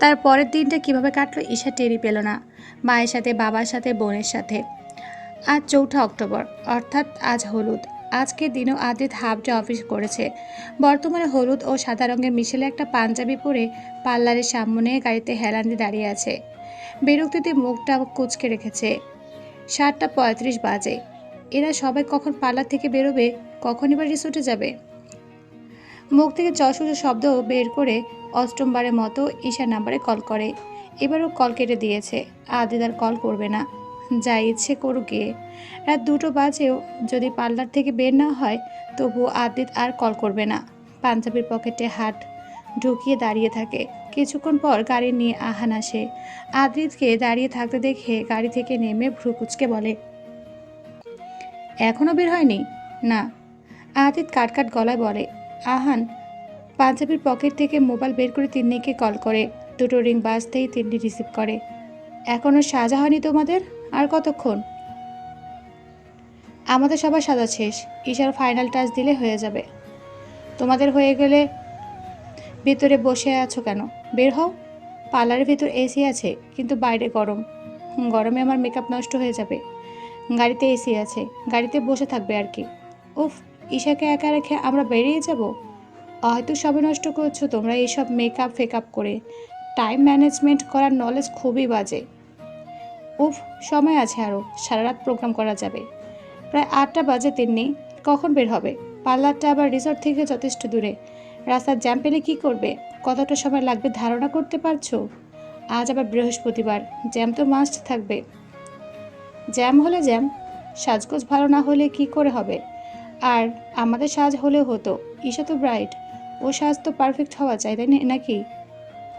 তার পরের দিনটা কীভাবে কাটলো ঈশা টেরি পেল না, মায়ের সাথে, বাবার সাথে, বোনের সাথে। আজ চৌঠা অক্টোবর, অর্থাৎ আজ হলুদ। আজকের দিনও আদিত হাফ ডে অফিস করেছে। বর্তমানে হলুদ ও সাদা রঙের মিশেলে একটা পাঞ্জাবি পরে পার্লারের সামনে গাড়িতে হেলান দিয়ে দাঁড়িয়ে আছে। বিরক্তিতে মুখটা কুচকে রেখেছে। সাতটা পঁয়ত্রিশ বাজে। এরা সবাই কখন পার্লার থেকে বেরোবে কখন এবার রিসোর্টে যাবে? মুখ থেকে চশুষ শব্দ বের করে অষ্টমবারের মতো ঈশার নাম্বারে কল করে। এবারও কল কেটে দিয়েছে। আদিত আর কল করবে না। যা ইচ্ছে করুক গিয়ে রাত দুটো বাজেও যদি পার্লার থেকে বের না হয় তবু আদিত আর কল করবে না। পাঞ্জাবির পকেটে হাত ঢুকিয়ে দাঁড়িয়ে থাকে। কিছুক্ষণ পর গাড়ি নিয়ে আহান আসে। আদিতকে দাঁড়িয়ে থাকতে দেখে গাড়ি থেকে নেমে ভ্রু কুচকে বলে এখনও বের হয়নি? না। আদিত কাট কাট গলায় বলে আহান, পাঞ্জাবির পকেট থেকে মোবাইল বের করে তিন্নিকে কল করে। দুটো রিং বাজতেই তিন্নি রিসিভ করে। এখনও সাজা হয়নি তোমাদের? আর কতক্ষণ? আমাদের সবার সাজা শেষ। ঈশার ফাইনাল টাচ দিলে হয়ে যাবে। তোমাদের হয়ে গেলে ভিতরে বসে আছো কেন? বের হও। পার্লারের ভিতর এসি আছে, কিন্তু বাইরে গরম। গরমে আমার মেকআপ নষ্ট হয়ে যাবে। গাড়িতে এসি আছে, গাড়িতে বসে থাকবে আর কি। উফ ঈশাকে একা রেখে আমরা বেরিয়ে যাব? হয়তো সবে নষ্ট করছ তোমরা এইসব মেকআপ ফেকআপ করে। টাইম ম্যানেজমেন্ট করার নলেজ খুবই বাজে। উফ, সময় আছে আরও সারা রাত প্রোগ্রাম করা যাবে। প্রায় আটটা বাজে তিন্নি। কখন বের হবে? পার্লারটা আবার রিসর্ট থেকে যথেষ্ট দূরে। রাস্তার জ্যাম পেলে কী করবে? কতটা সময় লাগবে ধারণা করতে পারছ? আজ আবার বৃহস্পতিবার। জ্যাম তো মাস্ট থাকবে। জ্যাম হলে জ্যাম সাজগোজ ভালো না হলে কি করে হবে? আর আমাদের সাজ হলেও হতো। ঈশা তো ব্রাইট ও সাজ তো পারফেক্ট হওয়া চাই, তাই নাকি?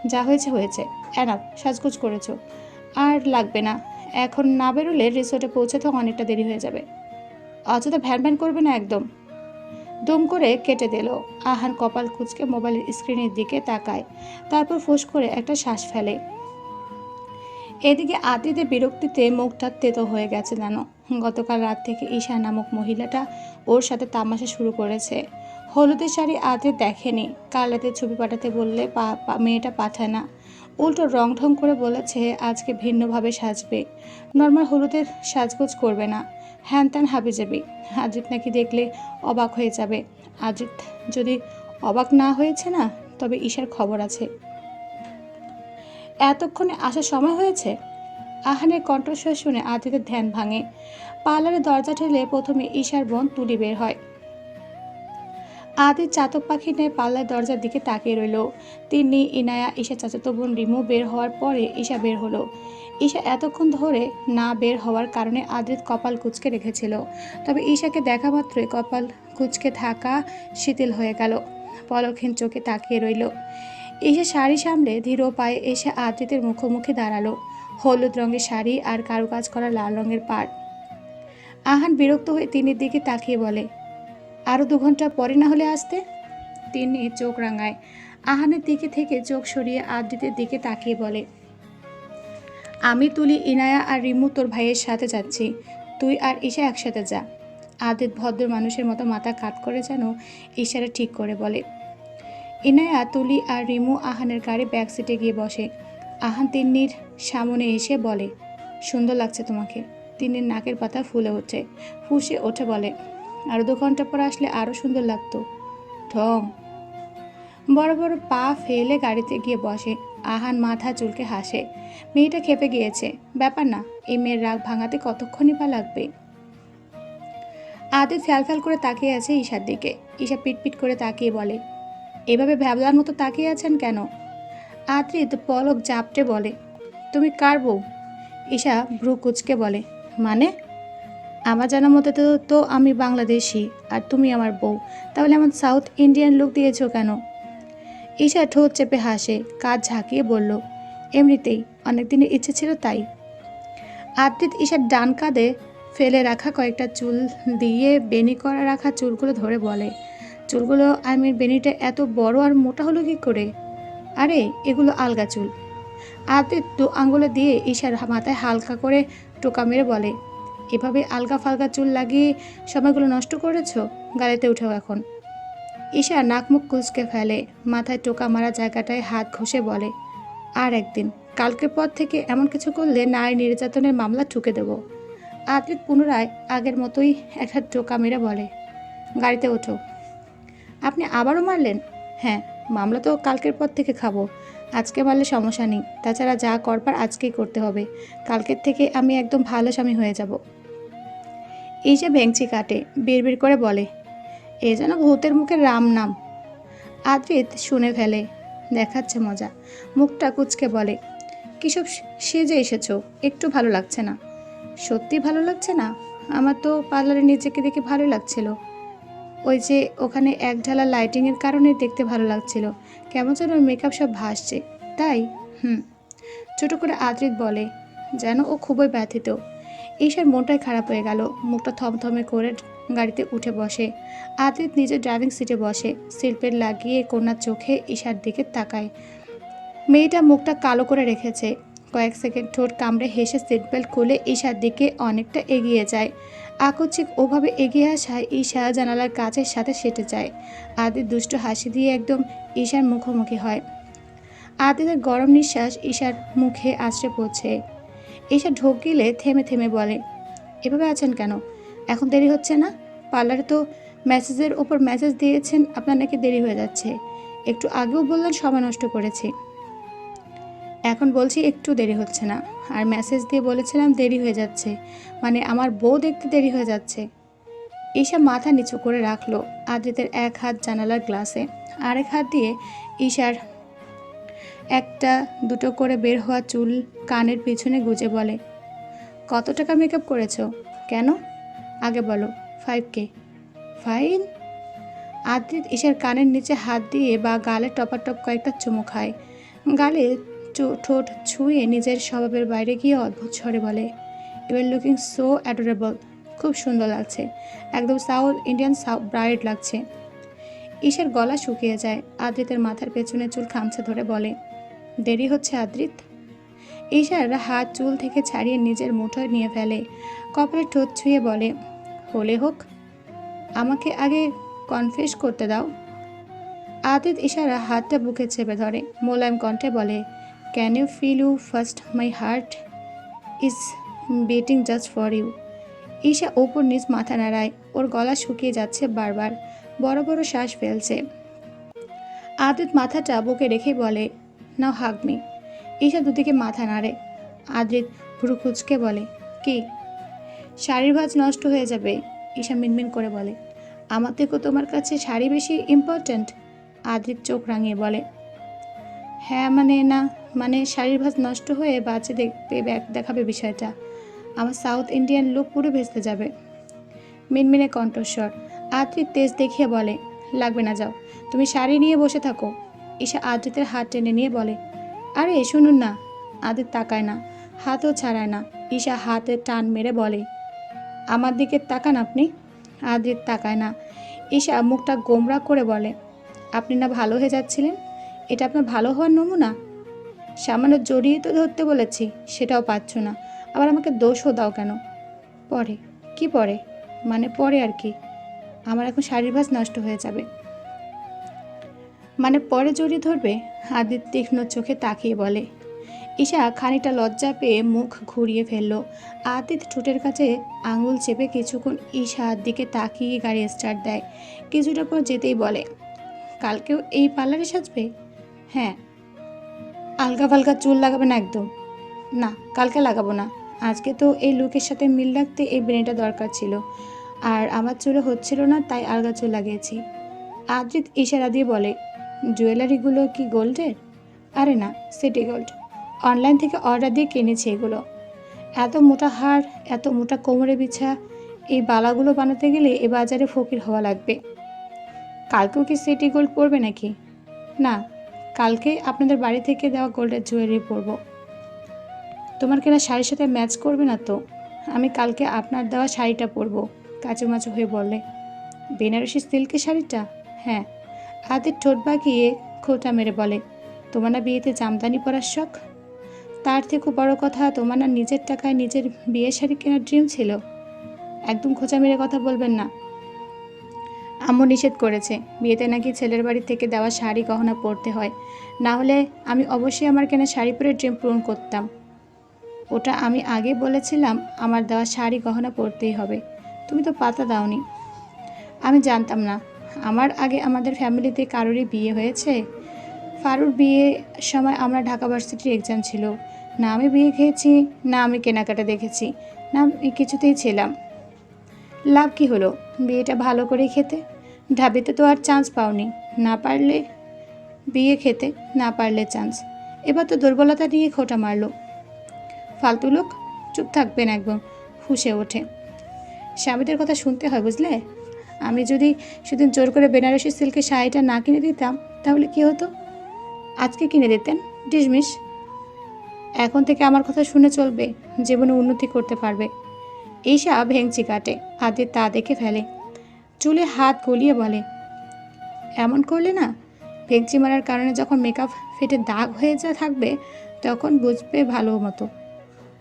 যা হয়েছে হয়েছে। অ্যানাপ সাজগোজ করেছ। আর লাগবে না। এখন না বেরোলে রিসোর্টে পৌঁছাতে অনেকটা দেরি হয়ে যাবে। অযথা ভ্যান ভ্যান করবে না একদম। দম করে কেটে দিল। আহান কপাল কুচকে মোবাইলের স্ক্রিনের দিকে তাকায়। তারপর ফোঁস করে একটা শ্বাস ফেলে। এদিকে আদিতে বিরক্তিতে মুখটা তেতো হয়ে গেছে যেন। গতকাল রাত থেকে ঈশা নামক মহিলাটা ওর সাথে তামাশা শুরু করেছে। হলুদের শাড়ি আদিত দেখেনি। কাল রাতে ছবি পাঠাতে বললে মেয়েটা পাঠায় না। উল্টো রং ঢং করে বলেছে, আজকে ভিন্নভাবে সাজবে। নর্মাল হলুদের সাজগোজ করবে না। হ্যান ত্যান হাবি যাবি আজিত নাকি দেখলে অবাক হয়ে যাবে। আজিত যদি অবাক না হয়েছে না, তবে ঈশার খবর আছে। এতক্ষণে আসার সময় হয়েছে? আহানের কণ্ঠস্বর শুনে আদিতের ধ্যান ভাঙে। পার্লারে দরজা ঠেলে প্রথমে ঈশার বোন তুলি বের হয়। আদিত চাতক পাখি নিয়ে পাল্লার দরজার দিকে তাকিয়ে রইল। তিনি, ইনায়া ঈশা চাচাতো বোন রিমু বের হওয়ার পরে ঈশা বের হলো। ঈশা এতক্ষণ ধরে না বের হওয়ার কারণে আদিত কপাল কুচকে রেখেছিল। তবে ঈশাকে দেখা মাত্রই কপাল কুচকে থাকা শিথিল হয়ে গেল। পলক্ষীন চোখে তাকিয়ে রইল। ঈশা শাড়ি সামলে ধীর পায়ে এসে আদিতের মুখোমুখি দাঁড়াল। হলুদ রঙের শাড়ি আর কারুকাজ করা লাল রঙের পাড় আহান বিরক্ত হয়ে তিনের দিকে তাকিয়ে বলে আরও দু ঘণ্টা পরে না হলে আসতে? তিনি চোখ রাঙায়। আহানের দিকে থেকে চোখ সরিয়ে আদিতের দিকে তাকিয়ে বলে, আমি তুলি, ইনায়া আর রিমু তোর ভাইয়ের সাথে যাচ্ছি। তুই আর ঈশা একসাথে যা। আদিত ভদ্র মানুষের মতো মাথা কাত করে যেন ইশারা ঠিক করে বলে ইনায়া, তুলি আর রিমু আহানের গাড়ি ব্যাক সিটে গিয়ে বসে। আহান তিন্নির সামনে এসে বলে, সুন্দর লাগছে তোমাকে। তিন্নির নাকের পাতা ফুলে ওঠে ফুসে ওঠে বলে আরও দু ঘণ্টা পর আসলে আরও সুন্দর লাগতো। ঢং বড় বড় পা ফেলে গাড়িতে গিয়ে বসে। আহান মাথা চুলকে হাসে। মেয়েটা খেপে গিয়েছে। ব্যাপার না, এই মেয়ের রাগ ভাঙাতে কতক্ষণই বা লাগবে? আদিত ফ্যাল ফ্যাল করে তাকিয়ে আছে ঈশার দিকে। ঈশা পিটপিট করে তাকিয়ে বলে এভাবে ভ্যাবলার মতো তাকিয়ে আছেন কেন? আদ্রিত পলক জাপটে বলে, তুমি কার বউ? ঈশা ভ্রু কুচকে বলে মানে? আমার জানা মতে তো তো আমি বাংলাদেশি আর তুমি আমার বউ। তাহলে আমার সাউথ ইন্ডিয়ান লুক দিয়েছ কেন? ঈশা ঠোঁট চেপে হাসে কাজ ঝাঁকিয়ে বলল, এমনিতেই অনেক দিনের ইচ্ছে ছিল তাই। আদ্রিত ঈশার ডান কাঁধে ফেলে রাখা কয়েকটা চুল দিয়ে বেনি করা রাখা চুলগুলো ধরে বলে চুলগুলো আমির বেনিটা এত বড় আর মোটা হলো কি করে? আরে, এগুলো আলগা চুল। আদ্রিত দু আঙ্গুলে দিয়ে ঈশার মাথায় হালকা করে টোকা মেরে বলে, এভাবে আলগা ফালগা চুল লাগিয়ে সময়গুলো নষ্ট করেছ? গাড়িতে উঠেও এখন। ঈশা নাক মুখ কুচকে ফেলে, মাথায় টোকা মারা জায়গাটায় হাত ঘষে বলে, আর একদিন কালকের পর থেকে এমন কিছু করলে নারী নির্যাতনের মামলা ঠুকে দেব। আদ্রিত পুনরায় আগের মতোই একটা টোকা মেরে বলে, গাড়িতে ওঠো। আপনি আবারও মারলেন? হ্যাঁ মামলা তো কালকের পর থেকে খাব। আজকে মারলে সমস্যা নেই। তাছাড়া যা করবার আজকেই করতে হবে। কালকের থেকে আমি একদম ভালো স্বামী হয়ে যাব। এই যে ভেংচি কাটে বিড়বিড় করে বলে, এ যেন ভূতের মুখে রাম নাম। আদ্রিত শুনে ফেলে, দেখাচ্ছে মজা। মুখটা কুচকে বলে, কিসব সেজে এসেছ, একটু ভালো লাগছে না। সত্যি ভালো লাগছে না? আমার তো পার্লারে নিজেকে দেখে ভালো লাগছিল। ওই যে ওখানে এক ঢালা লাইটিংয়ের কারণে দেখতে ভালো লাগছিল। কেমন যেন মেকআপ সব ভাসছে। তাই? হুম। ছোট করে আদ্রিত বলে, যেন ও খুবই ব্যথিত। ঈশার মনটাই খারাপ হয়ে গেল। মুখটা থমথমে করে গাড়িতে উঠে বসে। আদ্রিত নিজের ড্রাইভিং সিটে বসে। শিল্পের লাগিয়ে কন্যার চোখে ঈশার দিকে তাকায়। মেয়েটা মুখটা কালো করে রেখেছে। কয়েক সেকেন্ড ঠোঁট কামড়ে হেসে সিট বেল্ট খুলে ঈশার দিকে অনেকটা এগিয়ে যায়। আকস্মিক ওভাবে এগিয়ে আসায় ঈশা জানালার কাছের সাথে সেটে যায়। আদি দুষ্ট হাসি দিয়ে একদম ঈশার মুখোমুখি হয়। আদিদের গরম নিঃশ্বাস ঈশার মুখে আছড়ে পড়ছে। ঈশা ঢোক গিলে থেমে থেমে বলে, এভাবে আছেন কেন? এখন দেরি হচ্ছে না? পার্লারে তো মেসেজের ওপর মেসেজ দিয়েছেন, আপনার নাকি দেরি হয়ে যাচ্ছে। একটু আগেও বললেন, সময় নষ্ট করেছি। এখন বলছি একটু দেরি হচ্ছে না। আর মেসেজ দিয়ে বলেছিলাম দেরি হয়ে যাচ্ছে। মানে আমার বউ দেখতে দেরি হয়ে যাচ্ছে। ঈশা মাথা নিচু করে রাখল আদ্রিতের এক হাত জানালার গ্লাসে আরেক হাত দিয়ে ঈশার একটা দুটো করে বের হওয়া চুল কানের পিছনে গুজে বলে, কত টাকা মেকআপ করেছ? কেন? আগে বলো ফাইভ কে ফাইন আদ্রিত ঈশার কানের নিচে হাত দিয়ে বা গালে টপার টপ কয়েকটা চুমু খায়। গালে ঠোঁট ছুঁয়ে নিজের স্বভাবের বাইরে গিয়ে অদ্ভুত স্বরে বলে ইউর লুকিং সো অ্যাডোরেবল খুব সুন্দর লাগছে, একদম সাউথ ইন্ডিয়ান সাউথ ব্রাইড লাগছে। ঈশার গলা শুকিয়ে যায়, আদ্রিতের মাথার পেছনে চুল খামছে ধরে বলে, দেরি হচ্ছে আদ্রিত? ঈশার হাত চুল থেকে ছাড়িয়ে নিজের মুঠোয় নিয়ে ফেলে, কপালে ঠোঁট ছুঁয়ে বলে, হলে হোক, আমাকে আগে কনফেস করতে দাও। আদিত ইশারা হাতটা বুকে চেপে ধরে, মোলায়েম কণ্ঠে বলে can you feel you first my heart is betting just for you Isha ওপর নিজ মাথা নাড়ায়। ওর গলা শুকিয়ে যাচ্ছে বারবার। বড় বড় শ্বাস ফেলছে। আদিত মাথাটা বুকে রেখে বলে, নাও হাগমি ঈশা দুদিকে মাথা নাড়ে। আদ্রিত ভুরু কুচকে বলে, কি? শাড়ির ভাজ নষ্ট হয়ে যাবে, ঈশা মিনমিন করে বলে। আমার থেকেও তোমার কাছে শাড়ি বেশি ইম্পর্ট্যান্ট আদ্রিত চোখ রাঙিয়ে বলে হ্যাঁ মানে না। মানে শাড়ির ভাজ নষ্ট হয়ে বাজে দেখবে দেখাবে বিষয়টা। আমার সাউথ ইন্ডিয়ান লুক পুরো ভেস্তে যাবে। মিনমিনে কণ্ঠস্বর। আদ্রিত তেজ দেখিয়ে বলে, লাগবে না যাও। তুমি শাড়ি নিয়ে বসে থাকো। ঈশা আদ্রিতের হাত টেনে নিয়ে বলে, আরে, শুনুন না। আদিত তাকায় না, হাতও ছাড়ায় না। ঈশা হাতে টান মেরে বলে, আমার দিকে তাকান আপনি? আদ্রিত তাকায় না। ঈশা মুখটা গোমরা করে বলে, আপনি না ভালো হয়ে যাচ্ছিলেন? এটা আপনার ভালো হওয়ার নমুনা? সামান্য জড়িয়ে তো ধরতে বলেছি, সেটাও পাচ্ছ না। আবার আমাকে দোষও দাও কেন? পরে। কি পরে? মানে পরে আর কি? আমার এখন শাড়ির নষ্ট হয়ে যাবে। মানে পরে জড়িয়ে ধরবে? আদিত তীক্ষ্ণ চোখে তাকিয়ে বলে। ঈশা খানিকটা লজ্জা পেয়ে মুখ ঘুরিয়ে ফেলল। আদিত ঠোঁটের কাছে আঙুল চেপে কিছুক্ষণ ঈশার দিকে তাকিয়ে গাড়ি স্টার্ট দেয়। কিছুটা পর যেতেই বলে, কালকেও এই পার্লারে সাজবে? হ্যাঁ। আলগা ফালগা চুল লাগাবে না একদম। না, কালকে লাগাবো না। আজকে তো এই লুকের সাথে মিল রাখতে এই বেনেটা দরকার ছিল। আর আমার চুলে হচ্ছিল না, তাই আলগা চুল লাগিয়েছি। আদ্রিত ইশারা দিয়ে বলে, জুয়েলারিগুলো কি গোল্ডের? আরে না, সিটি গোল্ড। অনলাইন থেকে অর্ডার দিয়ে কিনেছি এগুলো। এত মোটা হার এত মোটা কোমরে বিছা, এই বালাগুলো বানাতে গেলে এ বাজারে ফকির হওয়া লাগবে। কালকেও কি সিটি গোল্ড পরবে নাকি? না কালকে আপনাদের বাড়ি থেকে দেওয়া গোল্ডের জুয়েলারি পরব। তোমার কেনা শাড়ির সাথে ম্যাচ করবে না তো? আমি কালকে আপনার দেওয়া শাড়িটা পরবো কাচুমাচু হয়ে বললে। বেনারসি সিল্কের শাড়িটা? হ্যাঁ। হাতের ঠোঁট বাঁকিয়ে খোঁটা মেরে বলে, তোমার না বিয়েতে জামদানি পরার শখ? তার থেকেও বড় কথা, তোমার না নিজের টাকায় নিজের বিয়ের শাড়ি কেনার ড্রিম ছিল? একদম খোঁচা মেরে কথা বলবেন না। আম্মু নিষেধ করেছে। বিয়েতে নাকি ছেলের বাড়ি থেকে দেওয়া শাড়ি গহনা পরতে হয়। না হলে আমি অবশ্যই আমার কেনা শাড়ি পরে ড্রিম পূরণ করতাম। ওটা আমি আগে বলেছিলাম, আমার দেওয়া শাড়ি গহনা পরতেই হবে। তুমি তো পাতা দাওনি। আমি জানতাম না। আমার আগে আমাদের ফ্যামিলিতে কারোরই বিয়ে হয়েছে? ফারুর বিয়ে সময় আমরা ঢাকা ভার্সিটির এক্সাম ছিল। না আমি বিয়ে খেয়েছি, না আমি কেনাকাটা দেখেছি। না আমি কিছুতেই ছিলাম। লাভ কি হলো? বিয়েটা ভালো করে খেতে? ঢাবিতে তো আর চান্স পাওনি। না পারলে বিয়ে খেতে, না পারলে চান্স এবার তো দুর্বলতা নিয়ে খোটা মারলো। ফালতু লোক, চুপ থাকবেন একদম ফুসে ওঠে। স্বামীদের কথা শুনতে হয়, বুঝলে? আমি যদি সেদিন জোর করে বেনারসি সিল্কের শাড়িটা না কিনে দিতাম, তাহলে কি হতো? আজকে কিনে দিতেন ডিসমিস এখন থেকে আমার কথা শুনে চলবে, জীবনে উন্নতি করতে পারবে। ঈশা ভেঙচি কাটে আদি তা দেখে ফেলে। চুলে হাত গলিয়ে বলে, এমন করলে না, ভেঙচি মারার কারণে যখন মেকআপ ফেটে দাগ হয়ে যা থাকবে, তখন বুঝবে ভালো মতো।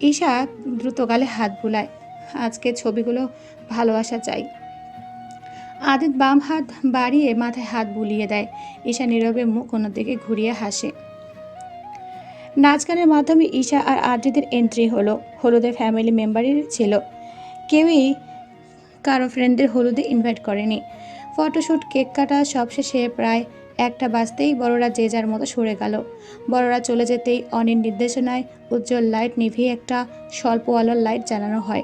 ঈশা দ্রুত গালে হাত বুলায়, আজকে ছবিগুলো ভালোবাসা চাই। আদিত বাম হাত বাড়িয়ে মাথায় হাত বুলিয়ে দেয়। ঈশা নীরবে মুখ অন্যদিকে ঘুরিয়ে হাসে। নাচ গানের মাধ্যমে ঈশা আর আদ্রিদের এন্ট্রি হলো, হলুদের ফ্যামিলি মেম্বারই ছিল। কেউই কারও ফ্রেন্ডদের হলুদে ইনভাইট করেনি। ফটোশ্যুট কেক কাটা সব শেষে প্রায় একটা বাজতেই বড়রা যে যার মতো সরে গেল। বড়রা চলে যেতেই অনির নির্দেশনায় উজ্জ্বল লাইট নিভিয়ে একটা স্বল্প আলোর লাইট জ্বালানো হয়।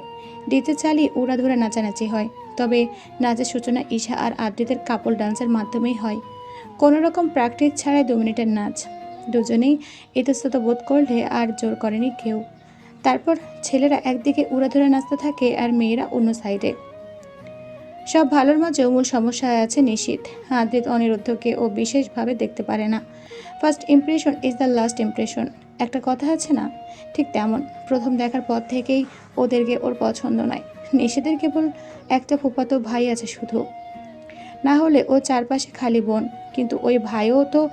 ডিজে চালিয়ে উড়াধুরা নাচানাচি হয়, তবে নাচের সূচনা ঈশা আর আদ্রিতের কাপল ডান্সের মাধ্যমেই হয়। কোনো রকম প্র্যাকটিস ছাড়াই দু মিনিটের নাচ। দুজনেই ইতস্তত বোধ করলে আর জোর করেনি কেউ। তারপর ছেলেরা একদিকে উড়াধুরা নাচতে থাকে আর মেয়েরা অন্য সাইডে। সব ভালোর মাঝেও মূল সমস্যায় আছে নিশীত। আদ্রিত অনিরুদ্ধকে ও বিশেষভাবে দেখতে পারে না। First impression is the last impression একটা কথা আছে না? ঠিক তেমন। প্রথম দেখার পর থেকেই ওদেরকে ওর পছন্দ নয়। নিষেধের কেবল একটা ফুপাতো ভাই আছে শুধু। না হলে ও চারপাশে খালি বোন। কিন্তু ওই ভাইও তো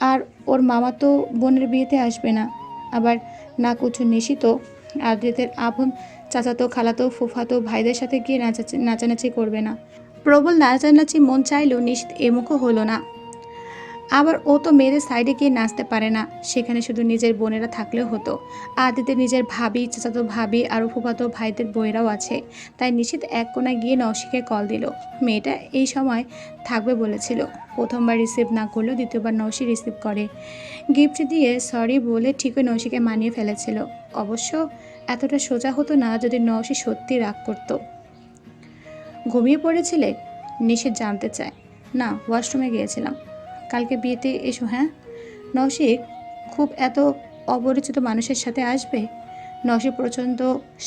আর ওর মামা তো বোনের বিয়েতে আসবে না। আবার না কুচু নিশিত আদ্রিতের আপন চাচাতো, খালাতো, ফুফাতো ভাইদের সাথে গিয়ে নাচাচি, নাচানাচি করবে না। প্রবল নাচানাচি মন চাইলেও নিশিত এমুখও হলো না। আবার ও তো মেয়েদের সাইডে গিয়ে নাচতে পারে না। সেখানে শুধু নিজের বোনেরা থাকলেও হতো। আদিতে নিজের ভাবি, চাচাতো ভাবি আরও ফুফাতো ভাইদের বইরাও আছে। তাই নিশ্চিত এক কোনায় গিয়ে নওশিকে কল দিল। মেয়েটা এই সময় থাকবে বলেছিল। প্রথমবার রিসিভ না করলেও দ্বিতীয়বার নৌশি রিসিভ করে। গিফট দিয়ে সরি বলে ঠিকই নৌশিকে মানিয়ে ফেলেছিল। অবশ্য এতটা সোজা হতো না যদি নৌশি সত্যি রাগ করত। ঘুমিয়ে পড়েছিলে? নিষেধ জানতে চায়। না, ওয়াশরুমে গিয়েছিলাম। কালকে বিয়েতে এসো হ্যাঁ? নৌশিক খুব এত অপরিচিত মানুষের সাথে আসবে? নৌশিক প্রচণ্ড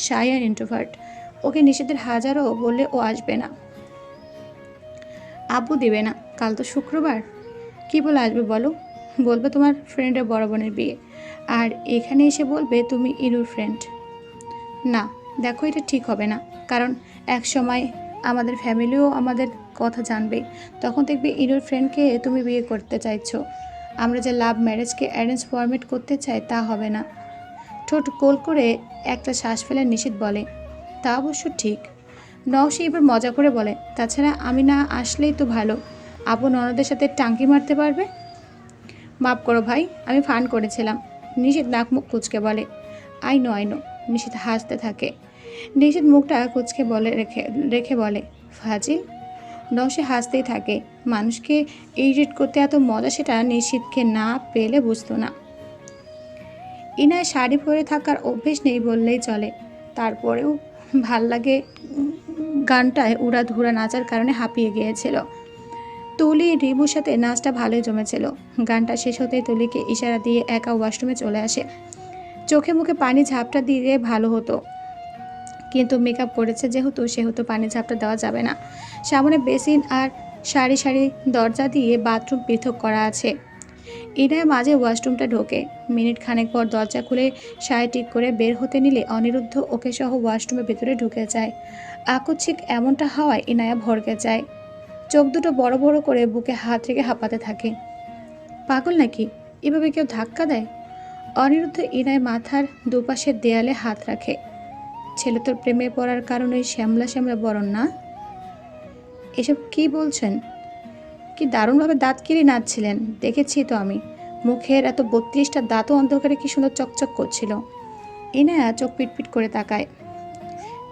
শাই আর ইন্ট্রোভার্ট ওকে নিষেধের হাজারও বললে ও আসবে না। আব্বু দেবে না, কাল তো শুক্রবার। কি বলে আসবে বলো? বলবে তোমার ফ্রেন্ডের বড় বোনের বিয়ে। আর এখানে এসে বলবে তুমি ইনুর ফ্রেন্ড না, দেখো এটা ঠিক হবে না। কারণ এক সময় আমাদের ফ্যামিলিও আমাদের কথা জানবে। তখন দেখবে ইনুর ফ্রেন্ডকে তুমি বিয়ে করতে চাইছো। আমরা যে লাভ ম্যারেজকে অ্যারেঞ্জ ফরমেট করতে চাই তা হবে না। ঠোঁট কোল করে একটা শ্বাস ফেলে নিষেধ বলে, তা অবশ্য ঠিক। নওশি এবার মজা করে বলে, তাছাড়া আমি না আসলেই তো ভালো। আপন ননদের সাথে টাঙ্কি মারতে পারবে? মাফ করো ভাই, আমি ফান করেছিলাম। নিষেধ নাক মুখ কুচকে বলে, আই নো আই নো। নিষেধ হাসতে থাকে। নিষেধ মুখটা কুচকে বলে, রেখে রেখে বলে, ফাজিল নসে হাসতেই থাকে। মানুষকে ইরিটেট করতে এত মজা সেটা নিশ্চিতকে না পেলে বুঝতো না। ইনায় শাড়ি পরে থাকার অভ্যেস নেই বললেই চলে। তারপরেও ভালো লাগে গানটায় উড়া ধুরা নাচার কারণে হাঁপিয়ে গিয়েছিল। তুলি রিবুর সাথে নাচটা ভালোই জমেছিল। গানটা শেষ হতেই তুলিকে ইশারা দিয়ে একা ওয়াশরুমে চলে আসে। চোখে মুখে পানি ঝাপটা দিয়ে ভালো হতো। কিন্তু মেকআপ করেছে যেহেতু, সেহেতু পানি ঝাপটা দেওয়া যাবে না। সামনে বেসিন আর সারি সারি দরজা দিয়ে বাথরুম পৃথক করা আছে। ইনায় মাঝে ওয়াশরুমটা ঢোকে। মিনিট খানেক পর দরজা খুলে শাড়ি ঠিক করে বের হতে নিলে অনিরুদ্ধ ওকে সহ ওয়াশরুমের ভেতরে ঢুকে যায়। আকস্মিক এমনটা হওয়ায় ইনায়া ভরকে যায়। চোখ দুটো বড় বড় করে বুকে হাত রেখে হাঁপাতে থাকে। পাগল নাকি? এভাবে কেউ ধাক্কা দেয়? অনিরুদ্ধ ইনায় মাথার দুপাশের দেয়ালে হাত রাখে। ছেলে তোর প্রেমে পড়ার কারণে শ্যামলা শ্যামলা বরণ না? এসব কি বলছেন? কি দারুণভাবে দাঁত কিরে নাচছিলেন? দেখেছি তো আমি। মুখের এত বত্রিশটা দাঁতও অন্ধকারে কি সুন্দর চকচক করছিল। ইনায়া চোখ পিটপিট করে তাকায়।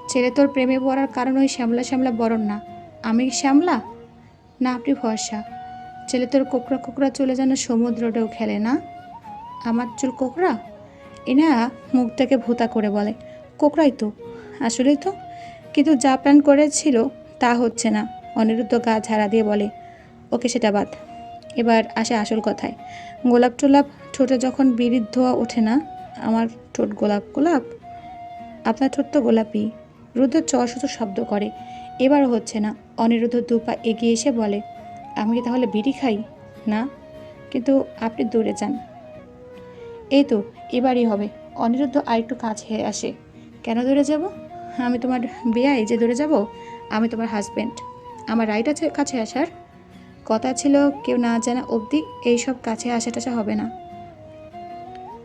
ছেলে তোর প্রেমে পড়ার কারণ ওই শ্যামলা শ্যামলা বরণ না। আমি শ্যামলা? না, আপনি ভরসা ছেলে তোর কোকড়া কোকড়া চলে যেন সমুদ্রটাও খেলে না? আমার চুল কোকড়া? এনা মুখটাকে ভোতা করে বলে। কোকড়াই তো, আসলেই তো। কিন্তু যা প্ল্যান করেছিল তা হচ্ছে না, অনিরুদ্ধ গা ঝাড়া দিয়ে বলে, ওকে সেটা বাদ। এবার আসে আসল কথায়, গোলাপ টোলাপ ঠোঁটে যখন বিড়ির ধোয়া ওঠে না, আমার ঠোঁট গোলাপ গোলাপ? আপনার ঠোঁট তো গোলাপি। রুদ্র চর শব্দ করে এবারও হচ্ছে না। অনিরুদ্ধ দুপা এগিয়ে এসে বলে, আমি কি তাহলে বিড়ি খাই? না, কিন্তু আপনি দূরে যান। এই তো, এবারই হবে। অনিরুদ্ধ আরেকটু কাছে আসে কেন দূরে যাব? আমি তোমার বেয়াই যে দূরে যাব, আমি তোমার হাজব্যান্ড আমার রাইট আছে কাছে আসার। কথা ছিল কেউ না জানা অবধি এইসব কাছে আসা টাসা হবে না।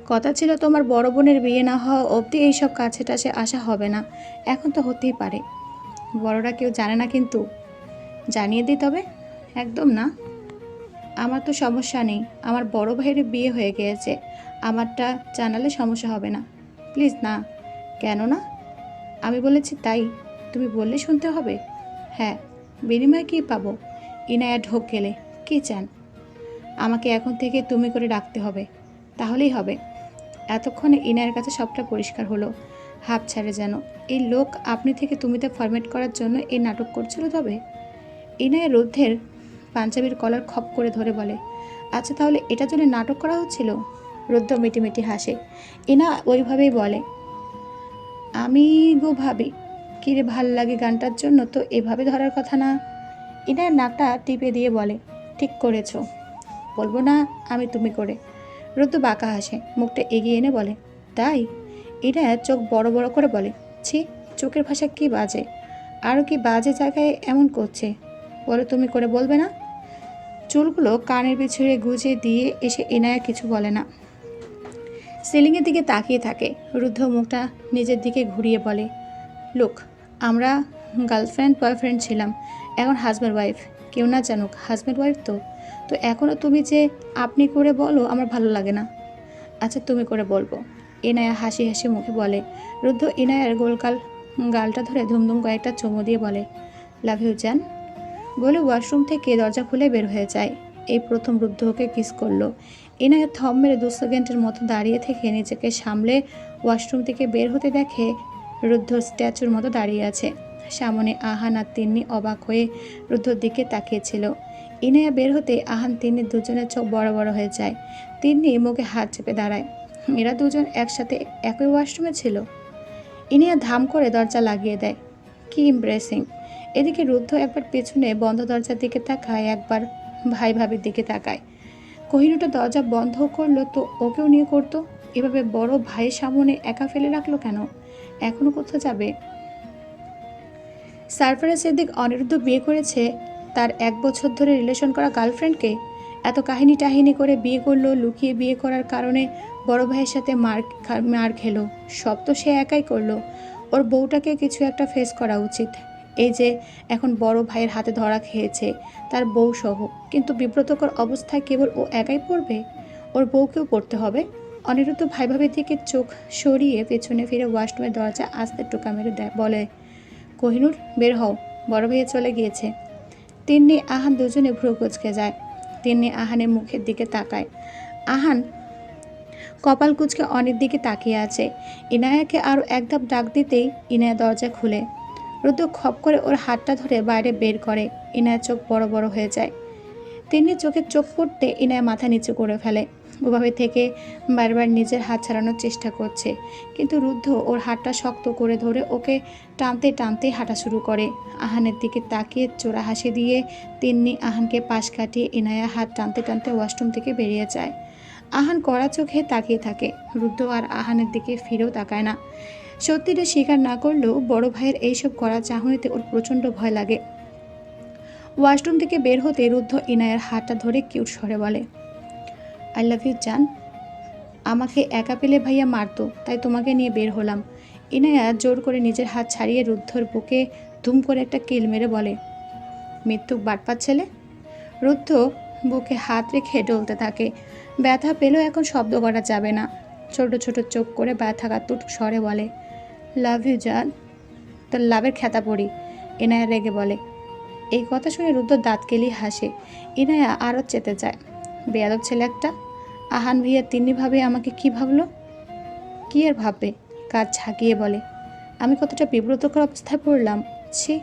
কথা ছিল তোমার বড় বোনের বিয়ে না হওয়া অবধি এইসব কাছে টাছে আসা হবে না। এখন তো হতেই পারে। বড়রা কেউ জানে না কিন্তু। জানিয়ে দিই তবে? একদম না। আমার তো সমস্যা নেই। আমার বড় ভাইয়ের বিয়ে হয়ে গিয়েছে। আমারটা জানালে সমস্যা হবে না। প্লিজ না। কেন না আমি বলেছি তাই। তুমি বললে শুনতে হবে। হ্যাঁ বিনিময়ে কী পাবো? ইনায়া ঢোক গেলে। কী চান? আমাকে এখন থেকে তুমি করে ডাকতে হবে। তাহলেই হবে। এতক্ষণে ইনায়ের কাছে সবটা পরিষ্কার হলো। হাফ ছাড়ে যেন। এই লোক আপনি থেকে তুমিতে ফরম্যাট করার জন্য এই নাটক করছিল তবে? ইনায়া রুদ্ধের পাঞ্জাবির কলার খপ করে ধরে বলে আচ্ছা তাহলে এটার জন্য নাটক করা হচ্ছিল? রুদ্র মিটিমিটি হাসে। ইনা ওইভাবেই বলে আমি গো ভাবি, কিরে ভালো লাগে গানটার জন্য? তো এভাবে ধরার কথা না। ইনার নাকটা টিপে দিয়ে বলে, ঠিক করেছ। বলব না, আমি তুমি করে। রুদ্র বাঁকা হাসে, মুখটা এগিয়ে এনে বলে, তাই? এটা চোখ বড় বড় করে বলে, ছি, চোখের ভাষা কি বাজে? আরও কি বাজে জায়গায় এমন করছে? বলো তুমি করে বলবে না? চুলগুলো কানের পিছনে গুজে দিয়ে এসে এনায়া কিছু বলে না। সিলিংয়ের দিকে তাকিয়ে থাকে। রুদ্ধ মুখটা নিজের দিকে ঘুরিয়ে বলে, লোক, আমরা গার্লফ্রেন্ড, বয়ফ্রেন্ড ছিলাম। এখন হাজব্যান্ড ওয়াইফ। কেউ না জানুক, হাজব্যান্ড ওয়াইফ তো। তো এখনও তুমি যে আপনি করে বলো, আমার ভালো লাগে না। আচ্ছা তুমি করে বলব। এনায়া হাসি হাসি মুখে বলে। রুদ্ধ এনায়ার গোলকাল গালটা ধরে ধুমধুম কয়েকটা চুমু দিয়ে বলে, লাভ ইউ, জান? বলে ওয়াশরুম থেকে দরজা খুলে বের হয়ে যায়। এই প্রথম রুদ্ধ ওকে কিস করল। ইনায়া থম মেরে দু সেকেন্ডের মতো দাঁড়িয়ে থেকে নিজেকে সামলে ওয়াশরুম থেকে বের হতে দেখে রুদ্ধ স্ট্যাচুর মতো দাঁড়িয়ে আছে। সামনে আহান আর তিন্নি অবাক হয়ে রুদ্ধর দিকে তাকিয়েছিল। ইনায়া বের হতে আহান, তিন্নি দুজনের চোখ বড় বড় হয়ে যায়। তিন্নি মুখে হাত চেপে দাঁড়ায়। এরা দুজন একসাথে একই ওয়াশরুমে ছিল? ইনিয়া ধাম করে দরজা লাগিয়ে দেয়। কি ইমপ্রেসিং এদিকে রুদ্ধ একবার পেছনে বন্ধ দরজার দিকে তাকায়, একবার ভাই ভাবির দিকে তাকায়। কোহিনুটা দরজা বন্ধ করল তো ওকেও নিয়ে করতো? এভাবে বড় ভাইয়ের সামনে একা ফেলে রাখল কেন? এখনও কোথাও যাবে? সারফারাজ দিক অনিরুদ্ধ বিয়ে করেছে তার এক বছর ধরে রিলেশন করা গার্লফ্রেন্ডকে এত কাহিনী টাহিনী করে বিয়ে করল, লুকিয়ে বিয়ে করার কারণে বড় ভাইয়ের সাথে মার মার খেলো। সব তো সে একাই করল। ওর বউটাকে কিছু একটা ফেস করা উচিত। এই যে এখন বড় ভাইয়ের হাতে ধরা খেয়েছে, তার বউ সহ। কিন্তু বিব্রতকর অবস্থায় কেবল ও একাই পড়বে? ওর বউকেও পড়তে হবে। অনিরুদ্ধ ভাই ভাবির দিকে চোখ সরিয়ে পেছনে ফিরে ওয়াশরুমের দরজা আস্তে টোকা মেরে দেয় বলে, কোহিনুর, বের হও। বড় ভাইয়ে চলে গিয়েছে তিন্নি আহান দুজনে ভ্রু কুচকে যায়। তিন্নি আহানের মুখের দিকে তাকায়। আহান কপাল কুচকে অনেক দিকে তাকিয়ে আছে। ইনায়াকে আরও এক ধাপ ডাক দিতেই ইনায়া দরজা খুলে। রুদ্র খপ করে ওর হাতটা ধরে বাইরে বের করে। ইনায়া চোখ বড় বড় হয়ে যায়। তিনি চোখে চোখ পড়তে ইনায়া মাথা নিচু করে ফেলে। ওভাবে থেকে বারবার নিজের হাত ছাড়ানোর চেষ্টা করছে। কিন্তু রুদ্ধ ওর হাতটা শক্ত করে ধরে ওকে টানতে টানতে হাঁটা শুরু করে। আহানের দিকে তাকিয়ে চোরা হাসি দিয়ে তিন্নি আহানকে পাশ কাটিয়ে ইনায়া হাত টানতে টানতে ওয়াশরুম থেকে বেরিয়ে যায়। আহান কড়া চোখে তাকিয়ে থাকে। রুদ্ধ আর আহানের দিকে ফিরেও তাকায় না। সত্যিটা স্বীকার না করলেও বড় ভাইয়ের এইসব করা চাহনিতে ওর প্রচণ্ড ভয় লাগে। ওয়াশরুম থেকে বের হতে রুদ্ধ ইনায়ের হাতটা ধরে কিউট স্বরে বলে আই লাভ ইউ জান। আমাকে একা পেলে ভাইয়া মারতো, তাই তোমাকে নিয়ে বের হলাম। ইনায়া জোর করে নিজের হাত ছাড়িয়ে রুদ্ধর বুকে ধুম করে একটা কিল মেরে বলে মৃত্যুক বাটপার ছেলে। রুদ্ধ বুকে হাত রেখে ডলতে থাকে। ব্যথা পেলেও এখন শব্দ করা যাবে না। ছোট ছোট চোখ করে ব্যথা কাতুর স্বরে বলে লাভ ইউ, জান। তোর লাভের খ্যাতা পড়ি, এনায়া রেগে বলে। এই কথা শুনে রুদ্র দাঁত কেলি হাসে। ইনায়া আরও চেতে যায়। বেয়াদব ছেলে একটা। আহান ভাইয়া তিনি ভাবে আমাকে কি ভাবলো? কি আর ভাববে? কাজ ঝাঁকিয়ে বলে। আমি কতটা বিব্রতকর অবস্থায় পড়লাম, ছি।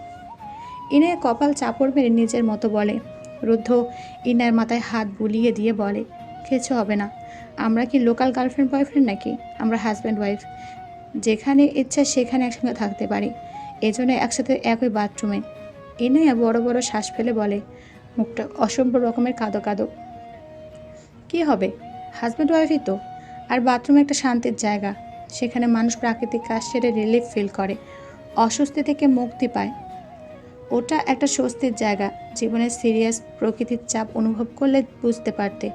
ইনায়া কপাল চাপড় মেরে নিজের মতো বলে। রুদ্ধ ইনার মাথায় হাত বুলিয়ে দিয়ে বলে কিছু হবে না। আমরা কি লোকাল গার্লফ্রেন্ড বয়ফ্রেন্ড নাকি? আমরা হাজব্যান্ড ওয়াইফ। যেখানে ইচ্ছা সেখানে একসঙ্গে থাকতে পারি। এজন্য একসাথে একই বাথরুমে ইনায়া বড় বড় শ্বাস ফেলে বলে, মুখটা অসম্ভব রকমের কাঁদো কাদো। কী হবে? হাজব্যান্ড ওয়াইফই তো। আর বাথরুম একটা শান্তির জায়গা। সেখানে মানুষ প্রাকৃতিক কাজ সেরে রিলিফ ফিল করে। অস্বস্তি থেকে মুক্তি পায়। ওটা একটা স্বস্তির জায়গা। জীবনের সিরিয়াস প্রকৃতির চাপ অনুভব করলে বুঝতে পারতে।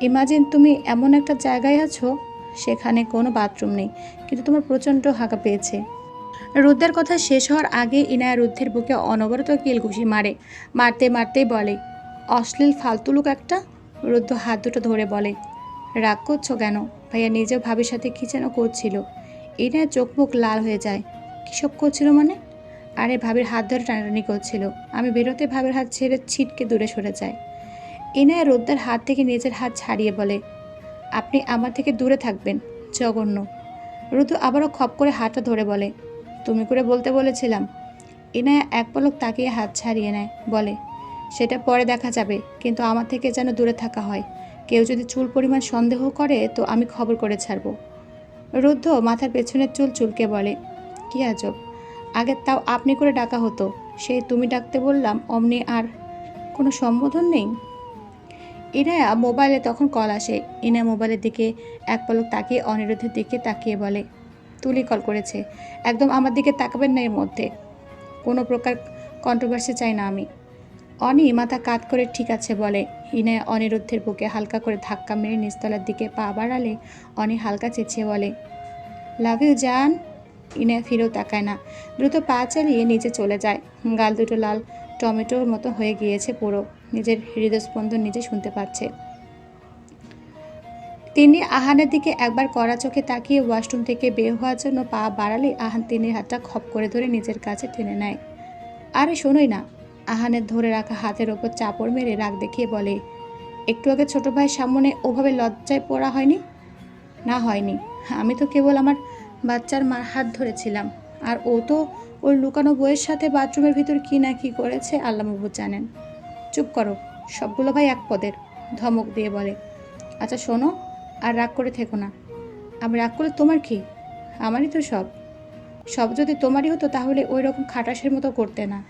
ইমাজিন তুমি এমন একটা জায়গায় আছো সেখানে কোনো বাথরুম নেই, কিন্তু তোমার প্রচণ্ড হাঁকা পেয়েছে। রুদ্রের কথা শেষ হওয়ার আগে ইনায়া রুদ্ধের বুকে অনবরত কিল ঘুষি মারে, মারতে মারতেই বলে, অশ্লীল, ফালতু লোক একটা? রুদ্র হাত দুটো ধরে বলে, রাগ করছ কেন? ভাইয়া নিজেও ভাবির সাথে কী যেন করছিল। ইনায়া চোখ মুখ লাল হয়ে যায় কিসব করছিল মানে? আরে, ভাবির হাত ধরে টানাটানি করছিল, আমি বেরোতে ভাবির হাত ছেড়ে ছিটকে দূরে সরে যায় ইনায়া রোদ্দার হাত থেকে নিজের হাত ছাড়িয়ে বলে আপনি আমার থেকে দূরে থাকবেন, জঘন্য। রুদু আবারও খপ করে হাতটা ধরে বলে, তুমি করে বলতে বলেছিলাম। ইনায়া এক পলক তাকিয়ে হাত ছাড়িয়ে নেয়, বলে, সেটা পরে দেখা যাবে, কিন্তু আমার থেকে যেন দূরে থাকা হয়। কেউ যদি চুল পরিমাণ সন্দেহ করে, তো আমি খবর করে ছাড়বো। রুদ্ধ মাথার পেছনের চুল চুলকে বলে, কি আজব! আগে তাও আপনি করে ডাকা হতো। সেই তুমি ডাকতে বললাম, অমনি আর কোনো সম্বোধন নেই? ইনায়া মোবাইলে তখন কল আসে। ইনা মোবাইলের দিকে এক পলক তাকিয়ে, অনিরুদ্ধের দিকে তাকিয়ে বলে, তুলি কল করেছে। একদম আমার দিকে তাকাবেন না এর মধ্যে। কোনো প্রকার কন্ট্রোভার্সি চাই না আমি। অনি মাথা কাত করে, ঠিক আছে, বলে। ইনায়া অনিরুদ্ধের বুকে হালকা করে ধাক্কা মেরে নিচতলার দিকে পা বাড়ালে অনি হালকা চেঁচিয়ে বলে লাভ ইউ জান ইনায়া ফিরেও তাকায় না। দ্রুত পা চালিয়ে নিচে চলে যায়। গাল দুটো লাল টমেটোর মতো হয়ে গিয়েছে পুরো। নিজের হৃদয়স্পন্দন নিজে শুনতে পাচ্ছে। তিনি আহানের দিকে একবার কড়া চোখে তাকিয়ে ওয়াশরুম থেকে বের হওয়ার জন্য পা বাড়ালে আহান তিনির হাতটা খপ করে ধরে নিজের কাছে টেনে নেয়। আরে শোনোই না, আহানের ধরে রাখা হাতের ওপর চাপড় মেরে রাগ দেখিয়ে বলে, একটু আগে ছোট ভাইয়ের সামনে ওভাবে লজ্জায় পড়া হয়নি? না হয়নি। আমি তো কেবল আমার বাচ্চার মার হাত ধরেছিলাম। আর ও তো ওর লুকানো বইয়ের সাথে বাথরুমের ভিতর কি না কি করেছে আল্লাহ মহবুদ জানেন। চুপ করো, সবগুলো ভাই এক পদের, ধমক দিয়ে বলে। আচ্ছা শোনো, আর রাগ করে থেকো না। আমি রাগ করলে তোমার কি? আমারই তো সব। সব যদি তোমারই হতো তাহলে ওই রকম খাটাসের মতো করতে না।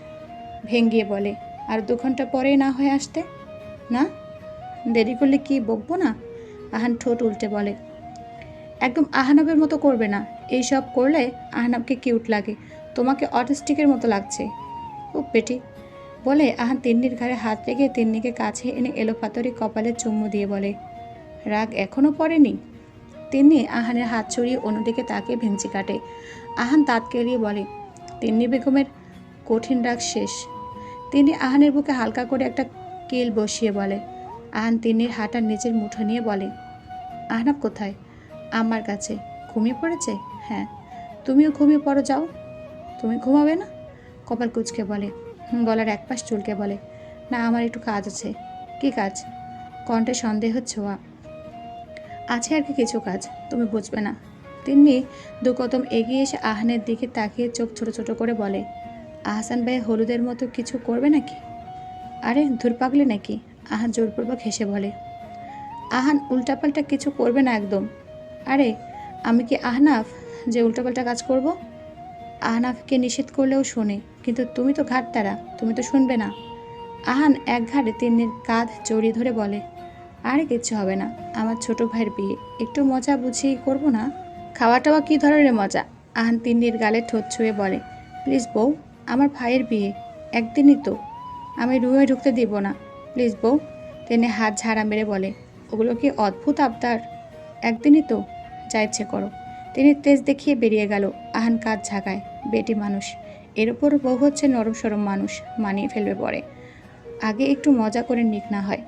ভেঙ্গিয়ে বলে, আর দু ঘণ্টা পরেই না হয়ে আসতে? না? দেরি করলে কি বকবো না? আহান ঠোঁট উল্টে বলে। একদম আহানবের মতো করবে না। এই সব করলে আহানবকে কিউট লাগে। তোমাকে অটিস্টিকের মতো লাগছে। ও পেটি বলে আহান তিন্নির ঘাড়ে হাত রেখে তিন্নিকে কাছে এনে এলো পাতরি কপালে চুম্মু দিয়ে বলে, রাগ এখনও পড়েনি? তিন্নি আহানের হাত ছড়িয়ে অন্যদিকে তাকে ভেঞ্চি কাটে। আহান দাঁত কেলিয়ে বলে, তিন্নি বেগমের কঠিন রাগ শেষ। তিনি আহানের বুকে হালকা করে একটা কিল বসিয়ে বলে। আহান তিন্নির হাঁটার নিচের মুঠো নিয়ে বলে, আহনাব কোথায়? আমার কাছে। ঘুমিয়ে পড়েছে? হ্যাঁ। তুমিও ঘুমিয়ে পড়ো, যাও। তুমি ঘুমাবে না? কপাল কুচকে বলে। গলার এক পাশ চুলকে বলে। না, আমার একটু কাজ আছে। কি কাজ? কণ্ঠে সন্দেহ ছোঁয়া। আছে আর কি কিছু কাজ, তুমি বুঝবে না। তিনি দু কদম এগিয়ে এসে আহানের দিকে তাকিয়ে চোখ ছোট ছোট করে বলে, আহসান ভাই হলুদের মতো কিছু করবে নাকি? আরে ধুর পাগলে নাকি? আহান জোরপূর্বক হেসে বলে। আহান, উল্টাপাল্টা কিছু করবে না একদম। আরে, আমি কি আহনাফ যে উল্টাপাল্টা কাজ করব? আহনাফকে নিষেধ করলেও শোনে, কিন্তু তুমি তো ঘাট তারা তুমি তো শুনবে না। আহান এক ঘাটে তিন্নির কাঁধ জড়িয়ে ধরে বলে, আর কিচ্ছু হবে না, আমার ছোট ভাইয়ের বিয়ে, একটু মজা বুঝিয়ে করব না? খাওয়া টাওয়া কী ধরনের মজা? আহান তিন্নির গালে ঠোঁট ছুঁয়ে বলে, প্লিজ বউ, আমার ভাইয়ের বিয়ে, একদিনই তো, আমি রুমে ঢুকতে দিব না। প্লিজ বউ তিনি হাত ঝাড়া মেরে বলে, ওগুলো কি অদ্ভুত আবদার? একদিনই তো, যা ইচ্ছে করো। তিনি তেজ দেখিয়ে বেরিয়ে গেল। আহান কাজ ঝাঁকায়। বেটি মানুষ। এর উপর বউ হচ্ছে নরম সরম মানুষ। মানিয়ে ফেলবে পরে। আগে একটু মজা করে নিক না হয়।